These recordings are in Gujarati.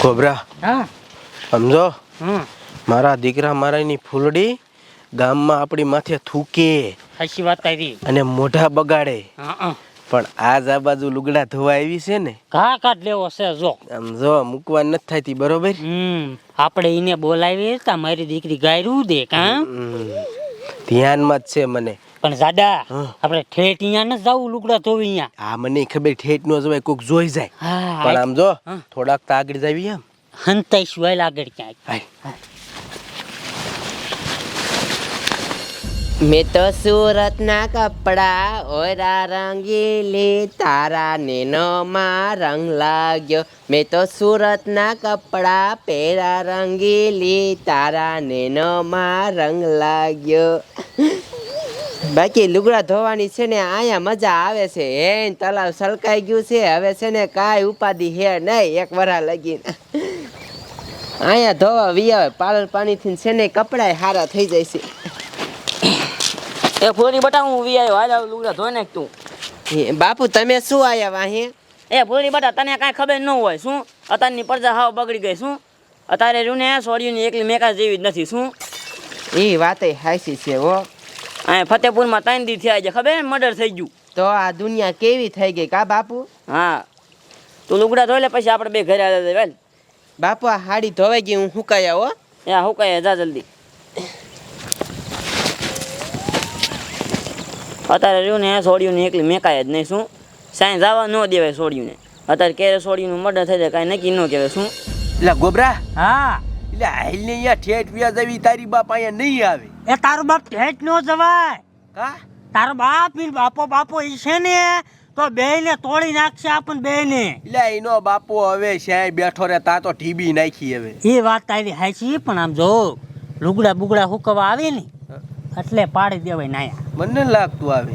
કોબરા હા. સમજો? મારા દીકરા મારાની ફૂલડી ગામમાં આપણી માથે થૂકે. સાચી વાત તારી. અને મોઢા બગાડે. પણ આજ આ બાજુ લુગડા ધોવા આવી છે ને કા કાઢ લેવો છે જો. આમ જો મૂકવા નથી થતી બરોબર? આપણે એને બોલાવી તા મારી દીકરી ગાયરું દે કા. ધ્યાનમાં જ છે મને. પણ દાદા આપણે ઠેઠ અહીંયા ન જવું લુગડા ધોવી અહીંયા. હા મને ખબર ઠેઠ નો જવાય કોક જોઈ જાય. પણ આમ જો થોડાક તો આગળ જાવી એમ. હંતાઈ સિવાય આગળ ક્યાંય. મેં તો સુરતના કપડા ઓરા રંગીલી તારા નેનોમાં રંગ લાગ્યો. મેં તો સુરતના કપડા પેરા રંગીલી તારા નેનોમાં રંગ લાગ્યો. બાકી લુગડા ધોવાની છે ને અહીંયા મજા આવે છે. હે તલાવ સલકાઈ ગયું છે. હવે છે ને કાંઈ ઉપાધિ હે નહીં. એક વરા લગીને. અહીંયા ધોવા વિયાવે પાલર પાણીથી છે ને કપડાય સારા થઈ જાય છે. એ ફૂલડી બટા હું વી આવ્યો. આવું લુગડા ધોઈ નાખ તું. બાપુ તમે શું આયા વાહે એ ફૂલડી બટા તને કાંઈ ખબર ન હોય શું? અત્યારની પ્રજા હાવ બગડી ગઈ શું? અત્યારે રૂને સોડિયુંની એકલી મેકા જેવી જ નથી શું? એ વાતે હાસી છે હો. અહીંયા ફતેપુરમાં ત્રણ દી થયા છે ખબર મર્ડર થઈ ગયું. તો આ દુનિયા કેવી થઈ ગઈ કા બાપુ? હા. તું લુગડા ધોઈ લે પછી આપણે બે ઘરે આવ્યા વેલ બાપુ આ હાડી ધોવાઈ ગઈ હું હુકાયા હો. એ હું કહે જા જલ્દી. અત્યારે રહ્યું ને સોડિયુંની એકલી મેકાય જ નહીં શું? સાંઈ જવા ન દેવાય સોડિયુંને. અત્યારે ક્યારે સોડિયુંનું મર્ડર થઈ જાય કાંઈ નક્કી ન કહેવાય શું? એટલે ગોબરા હા. એટલે હાલને અહીંયા ઠેઠ વ્યાજ આવી તારી બાપ અહીંયા નહીં આવે. એ તારો બાપ ઠેઠ નો જવાય. કા? તારો બાપ ઈ બાપો બાપો ઈ છે ને તો બે ને તોડી નાખશે આપણને બે ને એટલે એનો બાપો હવે શ્યાય બેઠો રે તા તો ટીબી નાખી હવે. એ વાત તારી હાચી પણ આમ જો લુગડા બુગડા હુકવા આવે ને એટલે પાડી દેવાય નાયા મને લાગતું આવે.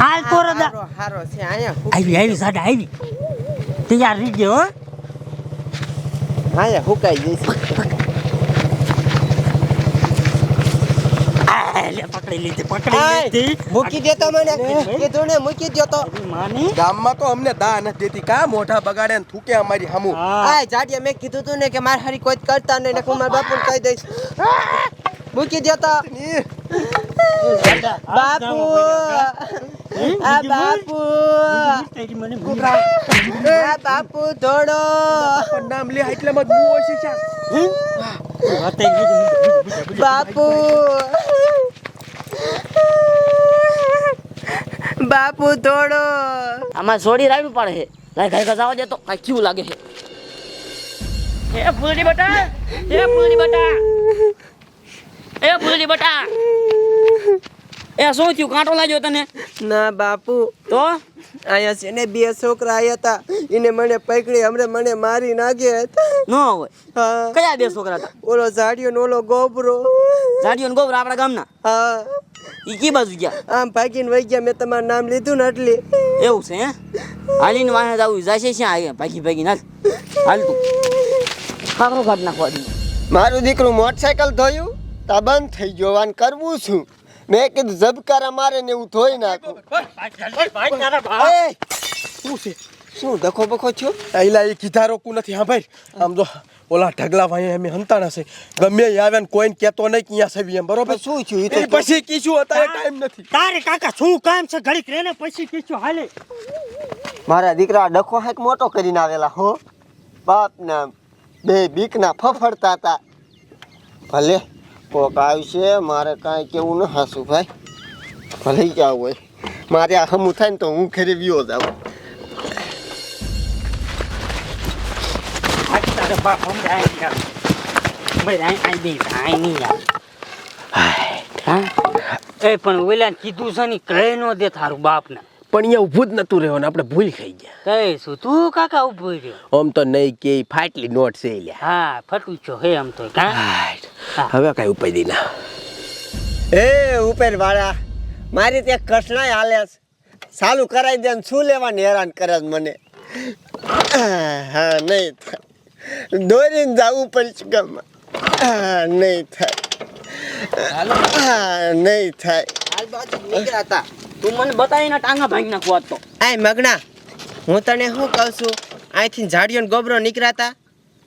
હાલ તો રદા હારો છે આયા આવી આવી સાડા આવી. તૈયાર રહી ગયો હો. અહીંયા હુકાઈ જઈશ આ લે પકડી લીધી પકડી લીધી. મૂકી દેતો મને. કીધું ને મૂકી દેતો માની. ગામમાં તો અમને દા નથી દેતી. કા મોઢા બગાડે ને થૂકે અમારી હામું. આય જાડિયા મેં કીધું તું ને કે માર હારી કોઈ કરતા નહીં ને હું મારા બાપુને કહી દઈશ. મૂકી દેતો બાપુ. આ બાપુ. આ બાપુ ધોડો નામ લે એટલામાં જ બુઓ છે. બાપુ. બાપુ થોડો આમાં સોડી રાડું પડે છે. લાય ઘર ઘરે દે તો કાંઈ કેવું લાગે છે. એ ફૂલડી બટા એ ફૂલડી બટા. એ ફૂલડી બટા. એ શું થયું? કાંટો લાગ્યો તને? ના બાપુ. તો? અહીંયા છે ને બે છોકરા આવ્યા હતા એને મને પકડી અમને મને મારી નાખ્યા હતા. ન હોય. કયા બે છોકરા હતા? ઓલો ઝાડિયો ને ઓલો ગોબરો. ઝાડિયો ને ગોબરો આપણા ગામના? હા. ઈ કી બાજુ ગયા આમ ભાગીને વહી ગયા મેં તમારું નામ લીધું ને એટલે એવું છે હે હાલીને વાહે આવું જશે છે આ ભાગી ભાગી હાલ હાલ તું કાકરો કાઢ નાખવા દઉં મારું દીકરું મોટરસાયકલ ધોયું તા બંધ થઈ ગયો વાન કરવું છું મેં કીધું ઝબકારા મારે ને એવું ધોઈ નાખું એ! શું છે શું દખો બખો છો આઈલા એ કીધા રોકું નથી હા ભાઈ આમ જો ઓલા ઢગલા ભાઈ અમે હંતાણા છે ગમે એ આવે ને કોઈને કહેતો નહીં કે અહીંયા સવી એમ બરોબર? શું થયું? એ તો પછી કીશું અત્યારે ટાઈમ નથી. તારે કાકા શું કામ છે? ઘડીક રેને પછી કીશું હાલે. મારા દીકરા ડખો હેક મોટો કરીને આવેલા હો. બાપ ના બે બીકના ફફડતા હતા. ભલે કોક આવશે મારે કાંઈ કેવું ન હાસું ભાઈ. ભલે ક્યાં હોય. મારે આ હમું થાય ને તો હું ખેરી વિયો જાઉં. તારે બાપ સમજાય નહીં ભાઈ આઈ આઈ દે આઈ નહીં યાર હા એ પણ ઓલા કીધું છે ને કહે નો દે તારું બાપ ને. પણ અહીંયા ઊભું જ નતું રહેવાનું આપણે ભૂલ ખાઈ ગયા. કઈ શું તું કાકા ઊભો રહ્યો? આમ તો નહીં કે ફાટલી નોટ છે લ્યા. હા ફટું છો હે આમ તો કા? હવે કઈ ઉપાય દી ના. એ ઉપર વાળા મારી ત્યાં કસણાય હાલે છે. ચાલુ કરાવી દે શું લેવાની હેરાન કરે મને? હા નહીં દોરીને જવું પડશે ગામમાં હા નહીં થાય. નહીં થાય. તું મને બતાવીને ટાંગા ભાંગી નાખવા તો. આય મગના હું તને શું કહું છું? અહીંથી ઝાડીઓ ને ગોબરો નીકળાતા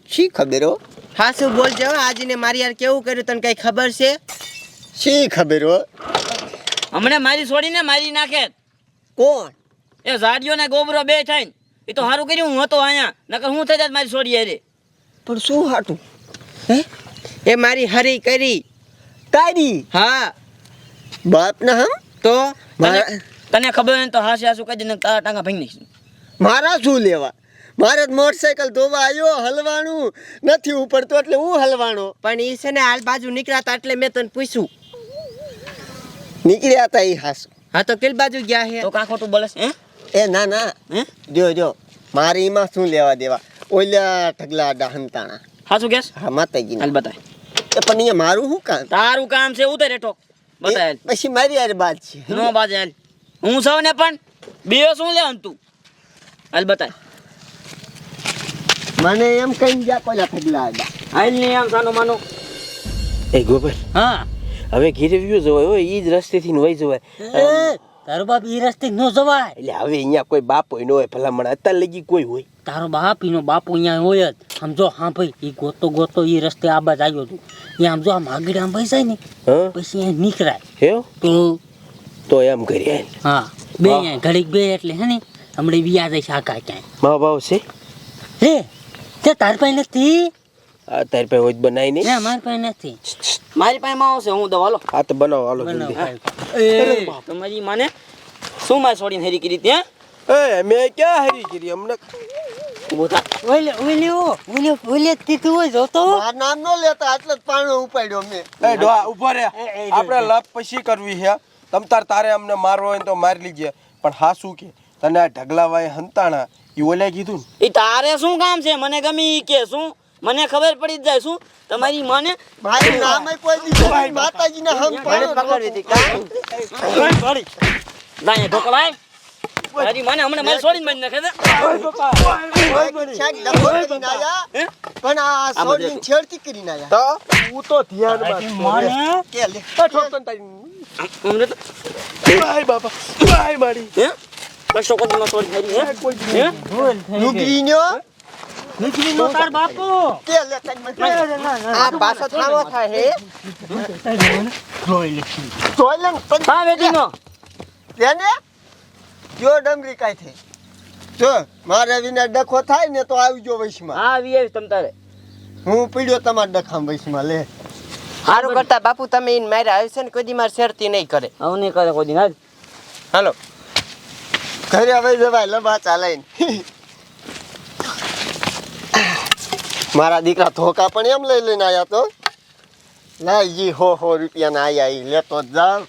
શી ખબર હો? હા શું બોલજો આજને મારી યાર કેવું કર્યું? તને કઈ ખબર છે? શી ખબર હો? હમણાં મારી છોડીને મારી નાખે. કોણ? એ ઝાડીઓ ને ગોબરો બે થઈને. એ તો સારું કર્યું હું હતો અહીંયા. નકર હું થઈ જાત મારી છોડી હારે. પણ શું હાટું? એ મારી હરી કરી. તારી? હા. બાપના હમ? તો મારા તને ખબર હોય તો હાસી હાસું કહી દે તારા ટાંગા ભાઈ નહીં મારા શું લેવા? મારે જ મોટરસાયકલ ધોવા આવ્યો હલવાનું. નથી ઉપડતો એટલે હું હલવાનો? પણ એ છે ને હાલ બાજુ નીકળ્યા એટલે મેં તને પૂછ્યું. નીકળ્યા હતા એ હાસ. હા તો કેલ બાજુ ગયા હે? તો કાં ખોટું બોલે છે, હે? એ ના ના. હે? જો જો. મારે એમાં શું લેવા દેવા? ઓલ્યા ઠગલા આડા હંતાણા હાસું કેસ? હા માતાજી હાલ બતાય. એ પણ અહીંયા મારું શું કામ? તારું કામ છે ઉતર હેઠો. બતાય. પછી મારી યાર બાત છે. નો બાત હાલ. હું સૌ ને પણ બે શું લે તું? હાલ બતાય. મને એમ કઈ ગયા કોલા ઠગલા આડા. હાલ નહીં આમ સાનો માનો. એ ગોબર હા. હવે ઘીરે વ્યૂ જોવાય હોય એ જ રસ્તેથી ને વહી જવાય. તારો બાપ એ રસ્તે ન જવાય. એટલે હવે અહીંયા કોઈ બાપ હોય ન હોય ભલામણ અત્યારે લગી કોઈ હોય. તારો બાપ એનો બાપો અહીંયા હોય જ. સમજો હા ભાઈ એ ગોતો ગોતો એ રસ્તે આ બાજ આવ્યો હતો એ આમ જો આમ આગળ આમ ભાઈ જાય ને હા? પછી અહીંયા નીકળાય. હે? તો તો એમ કરીએ હા બે અહીંયા ઘડીક બે એટલે હે ને હમણાં વ્યાજ છે આકા ક્યાંય. મા ભાવ છે? હે તે તાર પાસે નથી? આ તારી પાસે હોય બનાવી નહીં ના. મારી પાસે નથી. મારી પાસે માં આવશે હું દવા લો હા તો બનાવો હાલો જલ્દી. એ. તમારી માને શું મારી છોડીને હેરી કરી ત્યાં એ મેં ક્યાં હરી કરી? અમને બોતા ઓલે ઓલે ઓ ઓલે ઓલે તીતું હોય જોતો માર નામ નો લેતા એટલે જ પાણો ઉપાડ્યો મેં. એ ડોહા ઊભો રે. આપણે લપ પછી કરવી છે. તમ તાર તારે અમને મારવો હોય ને તો મારી લીજે. પણ હા શું કે? તને આ ઢગલા વાય હંતાણા ઈ ઓલે કીધું એ તારે શું કામ છે? મને ગમે કે શું? મને ખબર પડી જ જાય શું? તમારી માને મારું નામ કોઈ દીધું. માતાજીના હમ મને પકડવી હતી કાં? લાય. ઢોકળાય તારી માને હમણે મારે છોડીને મારી નાખે છે? પણ આ છોડીને છેડતી કરી ના તો? હું તો ધ્યાનમાં કે લે. ઠોકતો તારી. બાય બાપા બાય મારી. હે? કશો કોઈ માં છોડી હે? હે લુગડીન્યો, નો તાર બાપુ. કે લે આ પાછો થાવો થાય હે. જોઈ લે. ને પણ હા વેદીનો તેને કયો ડમરી કાંઈ થઈ. જો મારે વિના ડખો થાય ને તો આવજો વૈશમાં. હા આવી આવી તમ તારે. હું પીડ્યો તમારે ડખામ વૈશમાં લે. સારું કરતા બાપુ તમે ઈન મારે આવ્યો છે ને કોઈ દી મારે શેરતી નહીં કરે. હું નહીં કરે કોઈ દિન હાલો. ઘરે હવે જવાય લબા ચાલાઈને મારા દીકરા ધોકા પણ એમ લઈ લઈને આવ્યા તો? લાઈ હો હો રૂપિયાના આવ્યા એ લેતો જ. જાવ